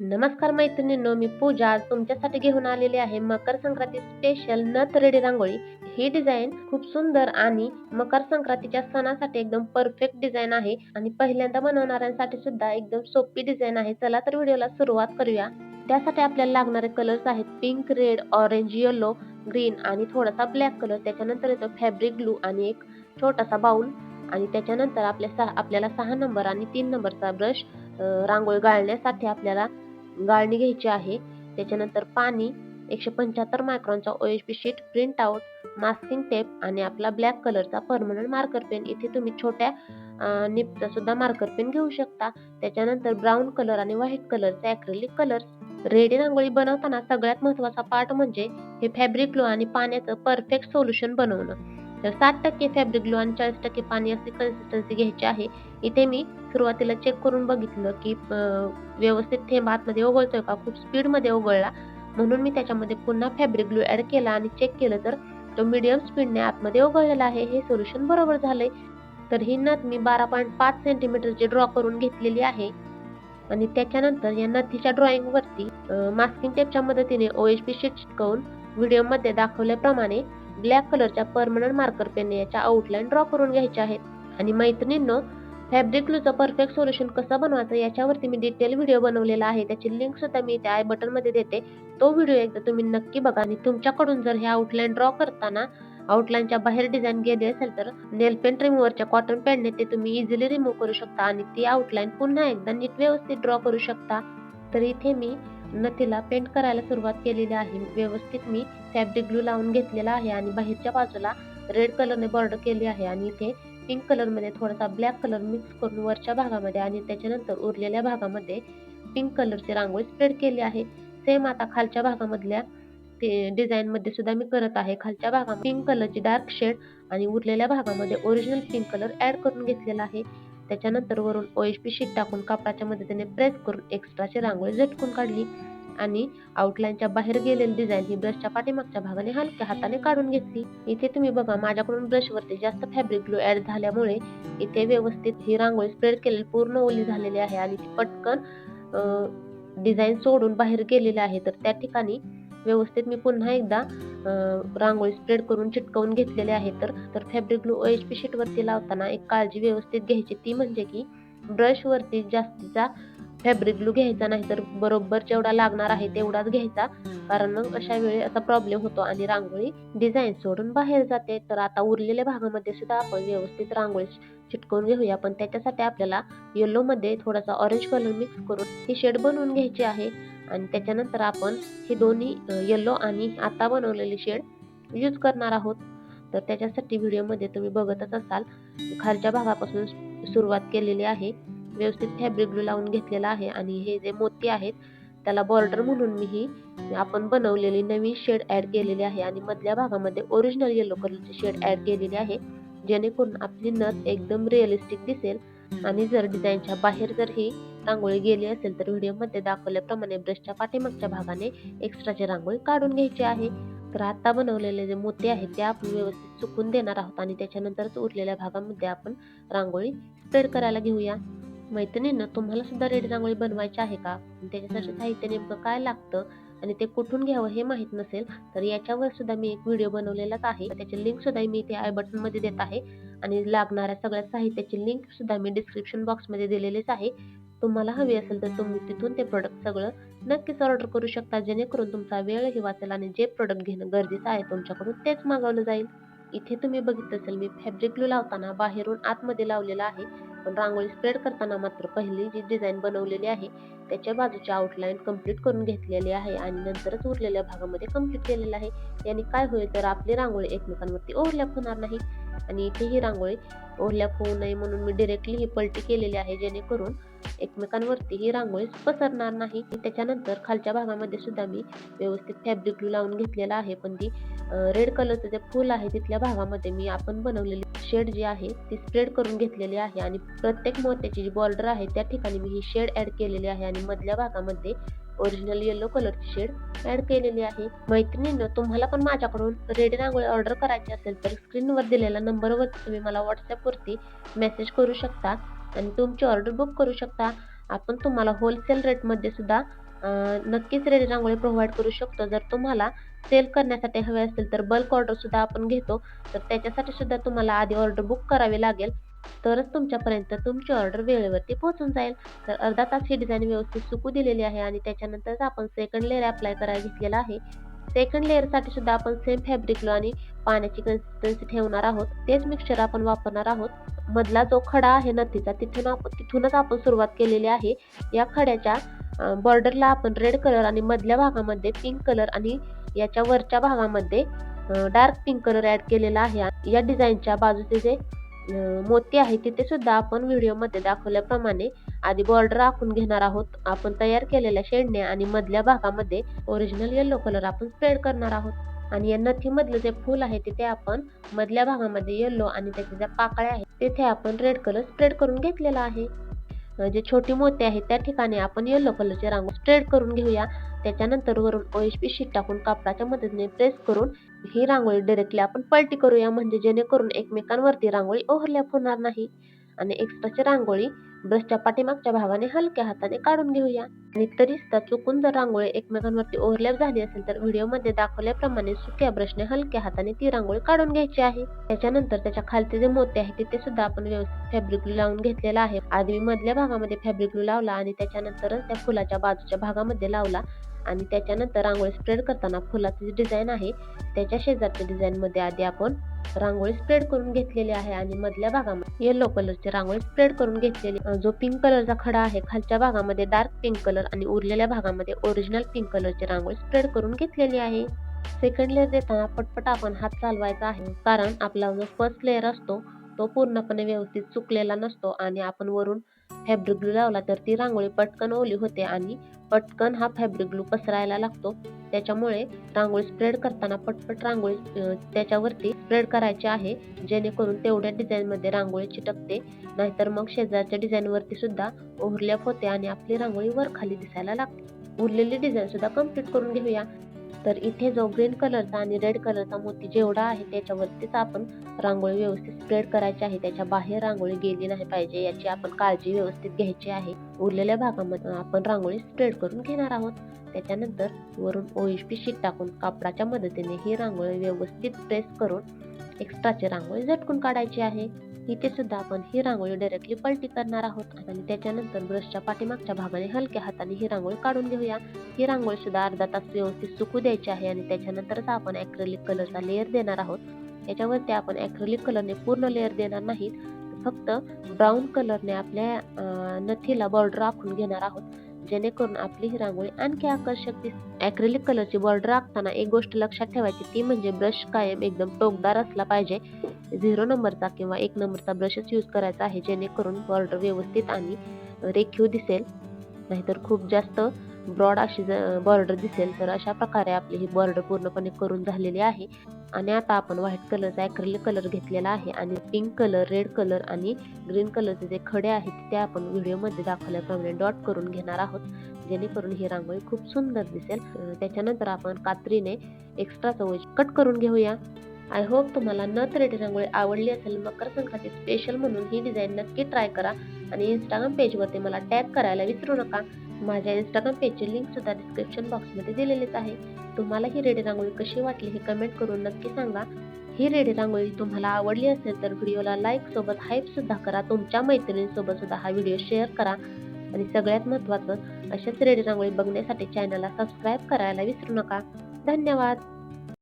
नमस्कार मैत्रिणींनो मी पूजा आज तुमच्यासाठी घेऊन आलेली आहे मकर संक्रांती स्पेशल नथ रेडी रांगोळी. ही डिझाईन खूप सुंदर आणि मकर संक्रांतीच्या सणासाठी एकदम परफेक्ट डिझाईन आहे आणि पहिल्यांदा बनवणाऱ्यांसाठी सुद्धा एकदम सोपी डिझाईन आहे. चला तर व्हिडिओला सुरुवात करूया. त्यासाठी आपल्याला लागणारे कलर्स आहेत pink red orange yellow green आणि थोडासा ब्लॅक कलर त्याच्यानंतर येतो फॅब्रिक ग्लू आणि एक छोटासा बाउल आणि त्याच्यानंतर आपल्या सहा आपल्याला सहा नंबर आणि तीन नंबरचा ब्रश रांगोळी गाळण्यासाठी आपल्याला गाळणी घ्यायची आहे. त्याच्यानंतर पाणी एकशे पंच्याहत्तर मायक्रॉनचा O H P sheet print out masking tape आणि आपला ब्लॅक कलरचा परमनंट मार्कर पेन इथे तुम्ही छोट्या निपचा सुद्धा मार्कर पेन घेऊ शकता. त्याच्यानंतर ब्राऊन कलर आणि व्हाईट कलरचा ॲक्रेलिक कलर रेडी रांगोळी बनवताना सगळ्यात महत्त्वाचा पार्ट म्हणजे हे फॅब्रिक ग्लो आणि पाण्याचं परफेक्ट सोल्युशन बनवणं. तर सात टक्के फॅब्रिक ग्लो आणि चाळीस टक्के पाणी अशी कन्सिस्टन्सी घ्यायची आहे. इथे मी सुरुवातीला चेक करून बघितलं की व्यवस्थित थेंब आतमध्ये ओघळतोय का? खूप स्पीडमध्ये ओघळला. म्हणून मी त्याच्यामध्ये पुन्हा फॅब्रिक ग्लू ॲड केला आणि चेक केलं तर तो मीडियम स्पीडने आतमध्ये ओघळलेला आहे. हे सोल्युशन बरोबर झालंय. तर ही नथ मी बारा पॉईंट पाच सेंटीमीटरची ड्रॉ करून घेतलेली आहे. आणि त्याच्यानंतर या नथीच्या ड्रॉइंगवरती मास्किंग टेपच्या मदतीने ओ एच पी शीट चिटकवून व्हिडिओमध्ये दाखवल्याप्रमाणे ब्लॅक कलरच्या परमनंट मार्कर पेनने याच्या आउटलाईन ड्रॉ करून घ्यायच्या आहेत. आणि मैत्रिणींनो फॅब्रिक ग्लूचं परफेक्ट सोल्युशन कसं बनवायचं याच्यावरती मी डिटेल व्हिडिओ बनवलेला आहे. त्याची लिंक सुद्धा मी त्या आय बटनमध्ये देते. तो व्हिडिओ एकदा तुम्ही नक्की बघा आणि तुमच्याकडून जर हे आउटलाईन ड्रॉ करताना आउटलाईनच्या बाहेर डिझाईन गेली असेल तर नेल पेंट रिमूव्हरच्या कॉटन पॅडने ते तुम्ही इझिली रिमूव्ह करू शकता आणि ती आउटलाईन पुन्हा एकदा नीट व्यवस्थित ड्रॉ करू शकता. तर इथे मी नथीला पेंट करायला सुरुवात केलेली आहे. व्यवस्थित मी फॅब्रिक ग्लू लावून घेतलेला आहे आणि बाहेरच्या बाजूला रेड कलरने बॉर्डर केली आहे आणि इथे पिंक कलरमध्ये थोडासा ब्लॅक कलर मिक्स करून वरच्या भागामध्ये आणि त्याच्यानंतर उरलेल्या भागामध्ये पिंक कलरची रांगोळी स्प्रेड केली आहे. सेम आता खालच्या भागामधल्या ते डिझाईन मध्ये सुद्धा मी करत आहे. खालच्या भागात पिंक कलरची डार्क शेड आणि उरलेल्या भागामध्ये ओरिजिनल पिंक कलर ऍड करून घेतलेला आहे. त्याच्यानंतर वरून ओ एच पी शीट टाकून कापडाच्या मदतीने प्रेस करून एक्स्ट्राची रांगोळी झटकून काढली. आणि आउटलाईनच्या बाहेर गेलेली डिझाईन ही ब्रशच्या पाठीमागच्या भागाने हलक्या हाताने काढून घेतली. इथे तुम्ही बघा माझ्याकडून ब्रशवरती जास्त फॅब्रिक ग्लू ऍड झाल्यामुळे इथे व्यवस्थित ही रांगोळी स्प्रेड केलेली पूर्ण ओली झालेली आहे. आणि ती पटकन डिझाईन सोडून बाहेर गेलेली आहे. तर त्या ठिकाणी व्यवस्थित मी पुन्हा एकदा रांगोळी स्प्रेड करून चिटकवून घेतलेले आहे तर तर fabric glue O H P शीटवरती लावताना एक काळजी व्यवस्थित घ्यायची. ती म्हणजे की ब्रशवरती जास्तीचा फॅब्रिक ग्लू घ्यायचा नाही तर बरोबर जेवढा लागणार आहे तेवढाच घ्यायचा. कारण मग अशा वेळी असा प्रॉब्लेम होतो आणि रांगोळी डिझाईन सोडून बाहेर जाते. तर आता उरलेल्या भागामध्ये सुद्धा आपण व्यवस्थित रांगोळी चिटकवून घेऊया. पण त्याच्यासाठी आपल्याला येलो मध्ये थोडासा ऑरेंज कलर मिक्स करून ही शेड बनवून घ्यायची आहे. आणि त्याच्यानंतर आपण हे दोन्ही येलो आणि आता बनवलेली शेड यूज करणार आहोत. तर त्याच्यासाठी व्हिडिओमध्ये तुम्ही बघतच असाल खालच्या भागापासून सुरुवात केलेली आहे. व्यवस्थित फॅब्रिक ग्लू लावून घेतलेला आहे आणि हे जे मोती आहेत त्याला बॉर्डर म्हणून मी ही आपण बनवलेली नवीन शेड ॲड केलेली आहे आणि मधल्या भागामध्ये ओरिजिनल येलो कलरची शेड ॲड केलेली आहे. जेणेकरून आपली नथ एकदम रिअलिस्टिक दिसेल. आणि जर डिझाईनच्या बाहेर जर ही रांगोळी गेली असेल तर व्हिडिओमध्ये दाखवल्याप्रमाणे ब्रशच्या पाठीमागच्या भागाने एक्स्ट्राची रांगोळी काढून घ्यायची आहे. तर आता बनवलेले जे मोती आहेत ते आपण व्यवस्थित सुकून देणार आहोत आणि त्याच्यानंतरच उरलेल्या भागामध्ये आपण रांगोळी स्प्रेड करायला घेऊया. मैत्रिणींना तुम्हाला सुद्धा रेडी रांगोळी बनवायची आहे का? त्याच्यासाठी साहित्य नेमकं काय लागतं आणि ते कुठून घ्यावं हे माहीत नसेल तर याच्यावर सुद्धा मी एक व्हिडिओ बनवलेलाच आहे. त्याची लिंक सुद्धा मी इथे आय बटनमध्ये देत आहे. आणि लागणाऱ्या सगळ्या साहित्याची लिंक सुद्धा मी डिस्क्रिप्शन बॉक्समध्ये दिलेलीच आहे. तुम्हाला हवी असेल तर तुम्ही तिथून ते प्रोडक्ट सगळं नक्कीच ऑर्डर करू शकता जेणेकरून तुमचा वेळही वाचेल आणि जे प्रोडक्ट घेणं गरजेचं आहे तुमच्याकडून तेच मागवलं जाईल. इथे तुम्ही बघितलं असेल मी फॅब्रिक ग्लू लावताना बाहेरून आतमध्ये लावलेला आहे. पण रांगोळी स्प्रेड करताना मात्र पहिली जी डिझाईन बनवलेली आहे त्याच्या बाजूची आउटलाईन कंप्लीट करून घेतलेली आहे आणि नंतरच उरलेल्या भागामध्ये कंप्लीट केलेलं आहे. याने काय होईल तर आपली रांगोळी एकमेकांवरती ओव्हरलॅप होणार नाही. आणि इथे ही रांगोळी ओव्हरलॅप होऊ नये म्हणून मी डिरेक्टली ही पलटी केलेली आहे. जेणेकरून एकमेकांवरती ही रांगोळी पसरणार नाही. त्याच्यानंतर खालच्या भागामध्ये सुद्धा मी व्यवस्थित फॅब्रिक ग्लू लावून घेतलेला आहे. पण ती रेड कलरचं जे फूल आहे तिथल्या भागामध्ये मी आपण बनवलेली शेड जी आहे ती स्प्रेड करून घेतलेली आहे. आणि प्रत्येक मोत्याची जी बॉर्डर आहे त्या ठिकाणी मी ही शेड ऍड केलेली आहे. आणि मधल्या भागामध्ये ओरिजिनल येलो कलरची शेड ऍड केलेली आहे मैत्रिणीनं तुम्हाला पण माझ्याकडून रेडी रांगोळी ऑर्डर करायची असेल तर स्क्रीनवर दिलेल्या नंबरवर तुम्ही मला व्हॉट्सअपवरती मेसेज करू शकता आणि तुमची ऑर्डर बुक करू शकता आपण तुम्हाला होलसेल रेटमध्ये सुद्धा नक्कीच रेडी रांगोळी प्रोव्हाइड करू शकतो. जर तुम्हाला सेल करण्यासाठी हवे असेल तर बल्क ऑर्डर सुद्धा आपण घेतो. तर त्याच्यासाठी सुद्धा तुम्हाला आधी ऑर्डर बुक करावी लागेल. तरच तुमच्यापर्यंत तुमची ऑर्डर वेळेवरती पोहोचून जाईल. तर अर्धा तास ही डिझाईन व्यवस्थित सुकू दिलेली आहे आणि त्याच्यानंतरच आपण सेकंड लेअर अप्लाय करायला घेतलेला आहे. सेकंड लेअरसाठी सुद्धा आपण सेम फॅब्रिक ग्लू आणि पाण्याची कन्सिस्टन्सी ठेवणार आहोत. तेच मिक्सचर आपण वापरणार आहोत. मधला जो खडा आहे नथीचा तिथून तिथूनच आपण सुरुवात केलेली आहे. या खड्याच्या बॉर्डरला आपण रेड कलर आणि मधल्या भागामध्ये पिंक कलर आणि याच्या वरच्या भागामध्ये डार्क पिंक कलर ॲड केलेला आहे. या डिझाईनच्या बाजूचे जे मोती आहे तिथे सुद्धा आपण व्हिडिओमध्ये दाखवल्याप्रमाणे आधी बॉर्डर आखून घेणार आहोत. आपण तयार केलेल्या शेडने आणि मधल्या भागामध्ये ओरिजिनल येलो कलर आपण स्प्रेड करणार आहोत. आणि या नथीमधलं जे फूल आहे तिथे आपण मधल्या भागामध्ये येलो आणि त्याच्या ज्या पाकळ्या आहेत तिथे आपण रेड कलर स्प्रेड करून घेतलेला आहे. जे छोटी मोती आहेत त्या ठिकाणी आपण येलो कलरची रांगोळी स्प्रेड करून घेऊया. त्याच्यानंतर वरून OHP शीट टाकून कापडाच्या मदतीने प्रेस करून ही रांगोळी डायरेक्टली आपण पलटी करूया म्हणजे जेणेकरून एकमेकांवरती रांगोळी ओव्हरलॅप होणार नाही. आणि एक्स्ट्राची रांगोळी ब्रशच्या पाठीमागच्या भागाने हलक्या हाताने काढून घेऊया. आणि तरीसुद्धा चुकून जर रांगोळी एकमेकांवरती ओव्हरलॅप झाली असेल तर व्हिडिओमध्ये दाखवल्याप्रमाणे सुक्या ब्रशने हलक्या हाताने ती रांगोळी काढून घ्यायची आहे. त्याच्यानंतर त्याच्या खालचे जे मोती आहेत तिथे सुद्धा आपण व्यवस्थित फॅब्रिक ग्लू लावून घेतलेला आहे. आधी मधल्या भागामध्ये फॅब्रिक ग्लू लावला आणि त्याच्यानंतरच त्या फुलाच्या बाजूच्या भागामध्ये लावला. आणि त्याच्यानंतर रांगोळी स्प्रेड करताना फुलाची डिझाईन आहे त्याच्या शेजारच्या डिझाईनमध्ये आधी आपण रांगोळी स्प्रेड करून घेतलेली आहे आणि मधल्या भागामध्ये येलो कलरची रांगोळी स्प्रेड करून घेतलेली. जो पिंक कलरचा खडा आहे खालच्या भागामध्ये डार्क पिंक कलर आणि उरलेल्या भागामध्ये ओरिजिनल पिंक कलरची रांगोळी स्प्रेड करून घेतलेली आहे. सेकंड लेयर देताना पटपट आपण हात चालवायचा आहे. कारण आपला जो फर्स्ट लेयर असतो तो पूर्णपणे व्यवस्थित चुकलेला नसतो आणि आपण वरून फॅब्रिक ग्लू लावला तर ती रांगोळी पटकन ओली होते आणि पटकन हा फॅब्रिक ग्लू पसरायला लागतो. त्याच्यामुळे रांगोळी स्प्रेड करताना पटपट रांगोळी त्याच्यावरती स्प्रेड करायची आहे. जेणेकरून तेवढ्या डिझाइनमध्ये रांगोळी चिटकते. नाहीतर मग शेजारच्या डिझाईनवरती सुद्धा ओव्हरलॅप होते आणि आपली रांगोळी वर-खाली दिसायला लागते. उरलेली डिझाईन सुद्धा कंप्लीट करून घेऊया. तर इथे जो ग्रीन कलरचा आणि रेड कलरचा मोती जेवढा आहे त्याच्यावरतीच आपण रांगोळी व्यवस्थित स्प्रेड करायची आहे. त्याच्या बाहेर रांगोळी गेली नाही पाहिजे याची आपण काळजी व्यवस्थित घ्यायची आहे. उरलेल्या भागामध्ये आपण रांगोळी स्प्रेड करून घेणार आहोत. त्याच्यानंतर वरून OHP शीट टाकून कापडाच्या मदतीने ही रांगोळी व्यवस्थित प्रेस करून एक्स्ट्राची रांगोळी झटकून काढायची आहे. इथे सुद्धा आपण ही रांगोळी डायरेक्टली पलटी करणार आहोत आणि त्याच्यानंतर ब्रशच्या पाठीमागच्या भागाने हलक्या हाताने ही रांगोळी काढून घेऊया. ही रांगोळी सुद्धा अर्धा तास व्यवस्थित सुकू द्यायची आहे आणि त्याच्यानंतरच आपण ॲक्रिलिक कलरचा लेअर देणार आहोत. याच्यावरती आपण ॲक्रिलिक कलरने पूर्ण लेअर देणार नाहीत. फक्त ब्राऊन कलरने आपल्या नथीला बॉर्डर आखून घेणार आहोत. जेणेकरून आपली ही रांगोळी आणखी आकर्षक दिसते ॲक्रिलिक कलरची बॉर्डर आखताना एक गोष्ट लक्षात ठेवायची ती म्हणजे ब्रश कायम एकदम टोकदार असला पाहिजे. झिरो नंबरचा किंवा एक नंबरचा ब्रशच यूज करायचा आहे जेणेकरून बॉर्डर व्यवस्थित आणि रेखीव दिसेल. नाहीतर खूप जास्त ब्रॉड अशी जर बॉर्डर दिसेल तर अशा प्रकारे आपली ही बॉर्डर पूर्णपणे करून झालेली आहे. आणि आता आपण व्हाईट कलरचा ॲक्रिलिक कलर घेतलेला आहे आणि पिंक कलर, रेड कलर आणि ग्रीन कलरचे जे खडे आहेत ते आपण व्हिडिओमध्ये दाखवल्याप्रमाणे डॉट करून घेणार आहोत. जेणेकरून ही रांगोळी खूप सुंदर दिसेल. त्याच्यानंतर आपण कात्रीने एक्स्ट्रा OHP कट करून घेऊया. आय होप तुम्हाला न रेडी रांगोळी आवडली असेल. मकर संक्रांती स्पेशल म्हणून ही डिझाईन नक्की ट्राय करा आणि इंस्टाग्राम पेजवरती मला टॅग करायला विसरू नका. माझ्या इंस्टाग्राम पेजची लिंक सुद्धा डिस्क्रिप्शन बॉक्समध्ये दिलेलीच आहे. तुम्हाला ही रेडी रांगोळी कशी वाटली हे कमेंट करून नक्की सांगा. ही रेडी रांगोळी तुम्हाला आवडली असेल तर व्हिडिओला लाईक सोबत हाईप सुद्धा करा. तुमच्या मैत्रिणींसोबत सुद्धा हा व्हिडिओ शेअर करा. आणि सगळ्यात महत्त्वाचं अशाच रेडी रांगोळी बघण्यासाठी चॅनलला सबस्क्राईब करायला विसरू नका. धन्यवाद.